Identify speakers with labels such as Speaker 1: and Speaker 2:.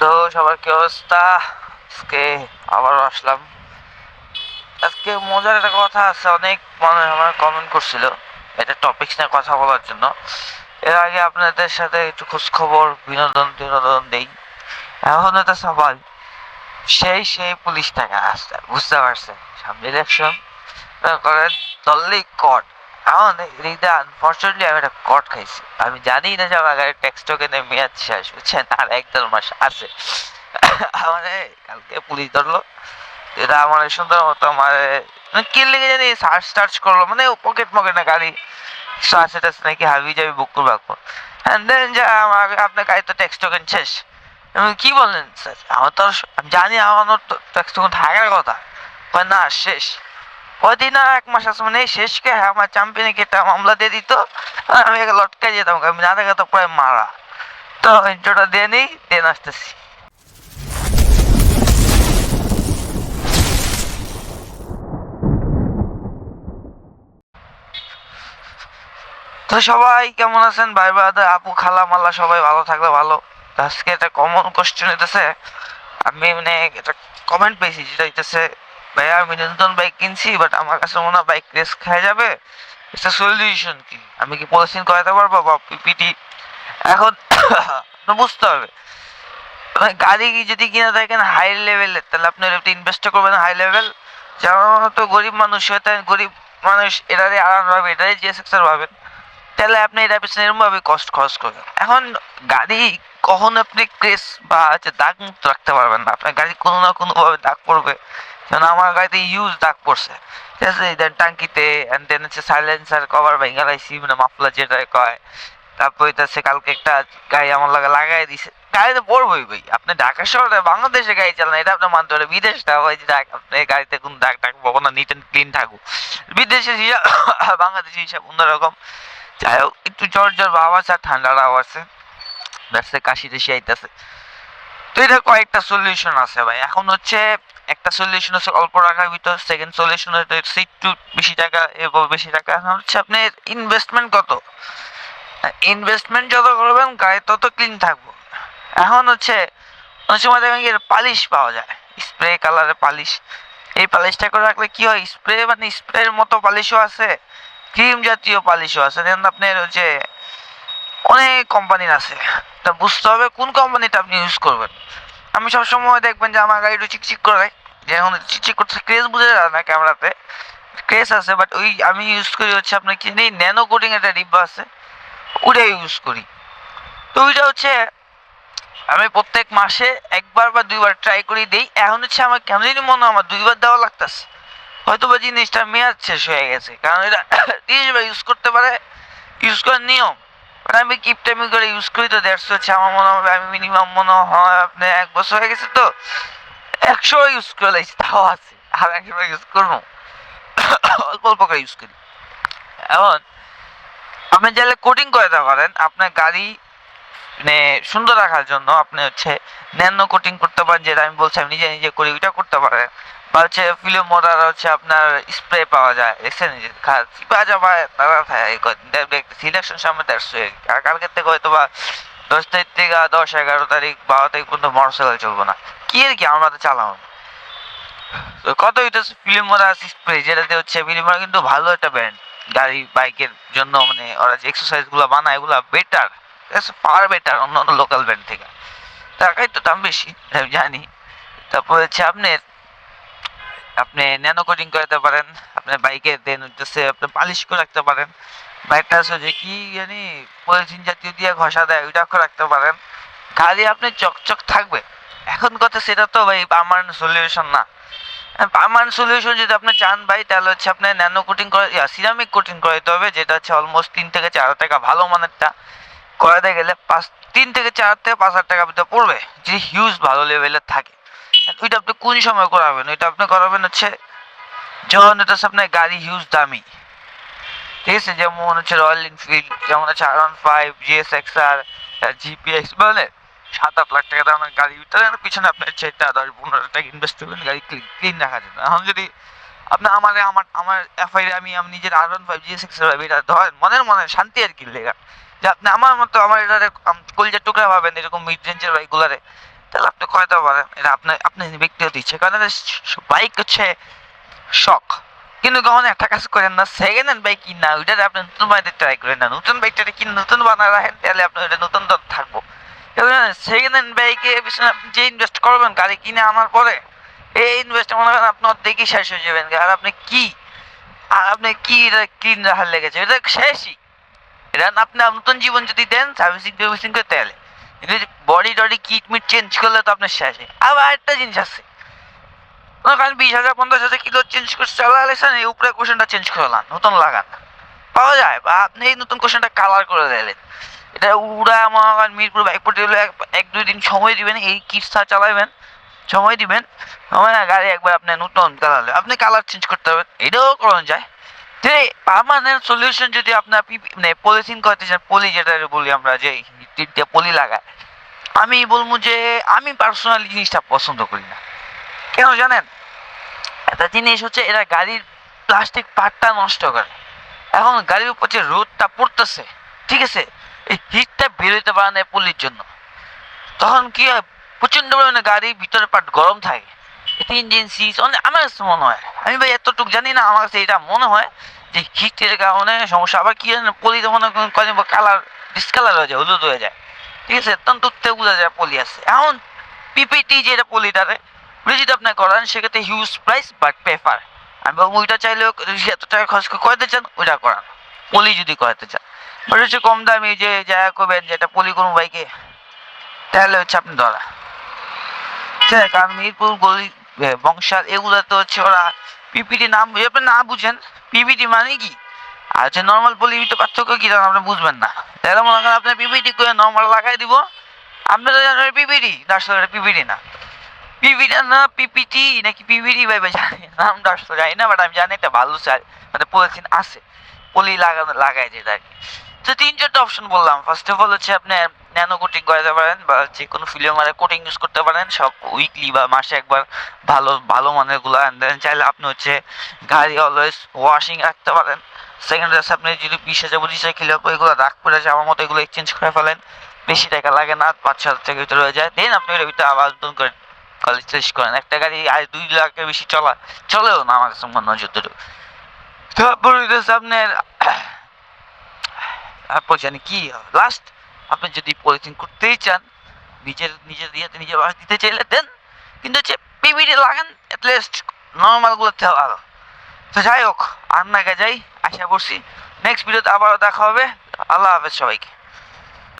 Speaker 1: তো সবার কি অবস্থা? আজকে আবারও আসলাম। আজকে মজার একটা কথা আছে, অনেক মানুষ আমার কমেন্ট করছিল এটা টপিক্স নিয়ে কথা বলার জন্য। এর আগে আপনাদের সাথে একটু খোঁজখবর, বিনোদন বিনোদন দেই। এখন এটা সবাই সেই সেই পুলিশ টাকা আসছে, বুঝতে পারছেন। সামনে ইলেকশন করেন ধরলেই কট আমি একটা কট খাইছি। আমি জানি না যে আমার মেয়াদ শেষ, বুঝছেন? আর মাস আছে। কালকে পুলিশ ধরলো। এটা আমার সুন্দর মতো আমার কি লেগে জানি সার্চ টার্চ করল মানে পকেট মকেট না গাড়ি। নাকি, হাবি যাবি, বুক করব দেন যা, আমার আপনার গাড়ি তো ট্যাক্স টোকেন শেষ। কি বললেন, স্যার? আমার তো আমি জানি আমার টোকেন থাকার কথা। না, শেষ। এক মাস মানে শেষকে হ্যাঁ আমার চ্যাম্পিয়নে একটা মামলা দিয়ে দিত আমি একে লটকাই যেতাম আমি না দেখা তো প্রায় মারা। তো ইন্ট্রোটা দিয়ে নিই দেন আসতেছি তো সবাই কেমন আছেন? ভাই বাদা আপু, খালা মাল্লা সবাই ভালো থাকলে ভালো। আজকে একটা কমন কোশ্চেন হইতেছে, আমি মানে একটা কমেন্ট পেয়েছি যেটা হইতেছে আমি নতুন বাইক কিনছি বাট আমার কাছে মনে হয় বাইক রেস যাবে। এটা সলিউশন কি? আমি কি পলিসিন করাতে পারব বা পিপিটি এখন বুঝতে হবে। মানে গাড়ি যদি কিনে থাকেন হাই তাহলে আপনি ইনভেস্ট করবেন হাই লেভেল যেমন গরিব মানুষ হয়তো গরিব মানুষ এটারে আরাম ভাবে এটারে জিএসএক্সআর ভাবেন, তাহলে আপনি এটা পিছনে এরকমভাবে কষ্ট খরচ করবেন। এখন গাড়ি কখনো আপনি ক্রেস বা হচ্ছে দাগ মুক্ত রাখতে পারবেন না। আপনার গাড়ি কোনো না কোনোভাবে দাগ পড়বে। আমার গাড়িতে ইউজ দাগ পড়ছে। ঠিক আছে দেন দেন হচ্ছে সাইলেন্সার কভার ভেঙে লাইছি মানে মাফলা যেটা কয়। তারপর হচ্ছে কালকে একটা গাড়ি আমার লাগে লাগাই দিছে। গাড়িতে পড়বই ভাই, আপনি ঢাকা শহরে বাংলাদেশে গাড়ি চালান, এটা আপনার মানতে বিদেশ আপনি গাড়িতে পাবো না নিট অ্যান্ড ক্লিন থাকুক। হিসাব বাংলাদেশের হিসাব অন্যরকম। যাই হোক, একটু জ্বর জ্বর আছে, আর ঠান্ডার আওয়াজ আছে। কাশি আইতেছে তো এটা কয়েকটা সলিউশন আছে ভাই। এখন হচ্ছে একটা সলিউশন হচ্ছে অল্প টাকার ভিতর সেকেন্ড সলিউশন হচ্ছে একটু বেশি টাকা এবং বেশি টাকা। এখন হচ্ছে আপনার ইনভেস্টমেন্ট কত? ইনভেস্টমেন্ট যত করবেন, গাড়ি তত ক্লিন থাকব। এখন হচ্ছে, অনেক সময় দেখবেন কি পালিশ পাওয়া যায়। স্প্রে কালারের পালিশ। এই পালিশটা করে রাখলে কি হয়? স্প্রে মানে স্প্রের মতো পালিশও আছে ক্রিম জাতীয় পালিশও আছে। যেমন আপনার হচ্ছে, অনেক কোম্পানির আছে। তা বুঝতে হবে কোন কোম্পানিটা আপনি ইউজ করবেন। আমি সবসময় দেখবেন যে আমার গাড়ি একটু চিকচিক করে। যেমন চিকচিক করতে ক্রেজ বুঝে যায় না ক্যামেরাতে ক্রেজ আছে বাট ওই আমি ইউজ করি হচ্ছে আপনার কি নেই ন্যানো কোটিং একটা ডিব্বা আছে ওটা ইউজ করি। তো ওইটা হচ্ছে, আমি প্রত্যেক মাসে একবার বা দুইবার ট্রাই করি দিই। এখন হচ্ছে আমার কেন জানি মনে হয় আমার দুইবার দেওয়া লাগতেছে। হয়তো বা জিনিসটা মেয়াদ শেষ হয়ে গেছে, কারণ এটা তিরিশ বার ইউজ করতে পারে ইউজ করার নিয়ম। বাট আমি কিপ টাইমি করে ইউজ করি তো দেড়শো হচ্ছে আমার মনে হবে আমি মিনিমাম মনে হয় আপনার এক বছর হয়ে গেছে তো, একশো ইউজ করে লাইছি, তাও আছে, আর একশো ইউজ করব। অল্প অল্প করে ইউজ করি। এখন, আপনি চাইলে কোটিং করে দিতে পারেন, আপনার গাড়ি মানে সুন্দর রাখার জন্য আপনি হচ্ছে ন্যানো কোটিং করতে পারেন, যেটা আমি বলছি আমি নিজে নিজে করি, ওইটা করতে পারেন। বা হচ্ছে ফিলো মোডার হচ্ছে আপনার স্প্রে পাওয়া যায়, দেখছেন? যে চিপা যাবা তারা সিলেকশন সামনে দেড়শো আর কালকের হয়তো বা দশ তারিখ থেকে দশ, এগারো তারিখ, বারো তারিখ পর্যন্ত মোটরসাইকেল চলবো না। কি আর কি, আমরা তো চালাবো। কত হইতেছে ফিল্ম মোডার স্প্রে যেটাতে হচ্ছে ফিল্ম মোডার কিন্তু ভালো একটা ব্র্যান্ড গাড়ি, বাইকের জন্য মানে ওরা যে এক্সারসাইজগুলো বানায়, এগুলো বেটার ফার বেটার অন্য অন্য লোকাল ব্র্যান্ড থেকে। টাকাই তো দাম বেশি, আমি জানি। তারপর হচ্ছে আপনার আপনি ন্যানো কোটিং করতে পারেন আপনার বাইকে দেন হচ্ছে আপনি পালিশ করে রাখতে পারেন। বাইকটা আছে যে কি জানি পলিথিন জাতীয় দিয়ে ঘষা দেয় ওইটা রাখতে পারেন। গাড়ি আপনি চকচক থাকবে। এখন কথা সেটা তো ভাই পার্মানেন্ট সলিউশন না। পার্মানেন্ট সলিউশন যদি আপনি চান ভাই, তাহলে হচ্ছে আপনার ন্যানো কোটিং করে সিরামিক কোটিং করাইতে হবে, যেটা হচ্ছে অলমোস্ট তিন থেকে চার হাজার টাকা, ভালো মানেরটা। করাতে গেলে পাঁচ, তিন থেকে চার থেকে পাঁচ হাজার ভিতরে পড়বে যে হিউজ ভালো লেভেলের থাকে। ওইটা আপনি কোন সময় করাবেন? ওইটা আপনি করাবেন হচ্ছে, যখন এটা আপনার গাড়ি হিউজ দামি। ঠিক আছে? যেমন হচ্ছে রয়্যাল এনফিল্ড যেমন হচ্ছে R one five GS X R GPX মানে সাত আট লাখ টাকা দামের গাড়ি। তাহলে পিছনে আপনার চারটা দশ পনেরো টাকা ইনভেস্ট করবেন, গাড়ি ক্লিন রাখার জন্য। এখন যদি আপনি আমার আমার আমার এফআই আমি আমি নিজের R one five GS X এটা ধরেন, মনের মনে শান্তি আর কি লেগা। যে আপনি আমার মতো, আমার এটা কলজার টুকরা ভাবেন, এরকম মিড রেঞ্জের বাইকগুলারে তাহলে আপনি কয়তে পারেন এটা আপনার আপনি ব্যক্তিগত ইচ্ছে কারণ বাইক হচ্ছে শখ। কিন্তু কখন একটা কাজ করেন না সেকেন্ড হ্যান্ড বাইক কিনা, ওইটাতে আপনি নতুন বানাতে ট্রাই করেন না। নতুন বাইকটাতে কিনে, নতুন বানা রাখেন, তাহলে আপনার ওইটা নতুন দর থাকব। সেকেন্ড হ্যান্ড বাইকে পিছনে আপনি যে ইনভেস্ট করবেন, গাড়ি কিনে আনার পরে, এই ইনভেস্ট মনে করেন আপনার দেখি শেষ হয়ে যাবেন। আর আপনি কি, আর আপনি কি এটা ক্লিন রাখার লেগেছে? এটা শেষই। এটা আপনি নতুন জীবন যদি দেন সার্ভিসিং টার্ভিসিং করে তাহলে কিন্তু বডি টডি কিট মিট চেঞ্জ করলে তো আপনার শেষে। আবার একটা জিনিস আছে। বিশ হাজার, পঞ্চাশ হাজার কিলো চেঞ্জ এই উপরে চেঞ্জ করলাম নতুন লাগান। পাওয়া যায়, বা আপনি এই নতুন কালার করে দিলেন। এটা উড়া মিরপুর এক- দুই দিন সময় দিবেন, এই কিটসটা চালাবেন সময় দিবেন, সময় না, গাড়ি একবার আপনি নতুন কালার আপনি কালার চেঞ্জ করতে হবে এটাও করানো যায়। পার্মানেন্ট সলিউশন যদি আপনার মানে পলিথিন করতে চান পলি যেটা বলি আমরা, যে পলি লাগায় আমি বলব যে, আমি পার্সোনালি জিনিসটা পছন্দ করি না। কেন জানেন? একটা জিনিস হচ্ছে, এরা গাড়ির প্লাস্টিক পার্টটা নষ্ট করে। এখন গাড়ির উপর যে রোদটা পড়তেছে, ঠিক আছে? এই হিটটা বেরোতে পারে না পলির জন্য। তখন কি হয়? প্রচণ্ড পরিমাণে গাড়ির ভিতরে পার্ট গরম থাকে। ইঞ্জিন সিজ অনেক আমার কাছে মনে হয়, আমি ভাই এতটুকু জানি না, আমার কাছে এটা মনে হয় যে হিটের কারণে সমস্যা। আবার কি জানেন, পলি কদিন কালার ডিসকালার হয়ে যায়, হলুদ হয়ে যায়। ঠিক আছে তখন দূরতে বোঝা পলি আছে। এখন পিপিটি যেটা পলিটারে ওটা যদি আপনি করান, সেক্ষেত্রে হিউজ প্রাইস বাট পেপার আমি বলব ওইটা চাইলেও যদি এত টাকা খরচ করে করাতে চান, ওইটা করান। পলি যদি করাতে চান। বাট হচ্ছে কম দামি যে যা করবেন, যেটা পলি কোনো বাইকে তাহলে হচ্ছে আপনি ধরা। আছে, কারণ মিরপুর, গলি বংশাল, এগুলো তো হচ্ছে ওরা পিপিটি নাম আপনি না বুঝেন পিপিটি মানে কি? আর নর্মাল পলি পার্থক্য কি জানেন আপনি বুঝবেন না। তাহলে মনে করেন আপনার পিপিটি করে নর্মাল লাগাই দিব। আপনারা জানেন পিপিটি আসলে পিপিটি না। পিপিটি না পিপিটি নাকি পিপিটি ভাইবে জানি না, নামটা আসলে জানি না বাট আমি জানি একটা ভালো চাই মানে পলিথিন আছে। পলি লাগানো লাগায় যেটা আর কি। তো তিন চারটা অপশন বললাম। ফার্স্ট অফ অল হচ্ছে আপনি ন্যানো কোটিং করাতে পারেন বা যে কোনো ফিল্মের কোটিং ইউজ করতে পারেন সব উইকলি বা মাসে একবার ভালো ভালো মানেরগুলো দেন চাইলে আপনি হচ্ছে গাড়ি অলওয়েজ ওয়াশিং রাখতে পারেন। সেকেন্ড হচ্ছে আপনি যদি বিশ হাজার পঁচিশ হাজার কিলো এগুলো রাগ পড়ে যায় আমার মতো এগুলো এক্সচেঞ্জ করে ফেলেন। বেশি টাকা লাগে না, পাঁচ ছ হাজার টাকার ভিতরে হয়ে যায়। দেন আপনি এর ভিতরে আবার নতুন করে কলেজ শেষ করেন। একটা গাড়ি আর দুই লাখের বেশি চলা, চলেও না আমার কাছে মনে হয় যতটুকু। তারপরে আপনার, তারপর জানি কি লাস্ট আপনি যদি পলিথিন করতেই চান, নিজের নিজের ইয়েতে নিজের বাস দিতে চাইলে দেন। কিন্তু হচ্ছে পিবিডি লাগান অ্যাটলিস্ট নর্মালগুলো ভালো তো যাই হোক, আর না যাই আশা করছি নেক্সট ভিডিওতে আবারও দেখা হবে। আল্লাহ হাফেজ সবাইকে।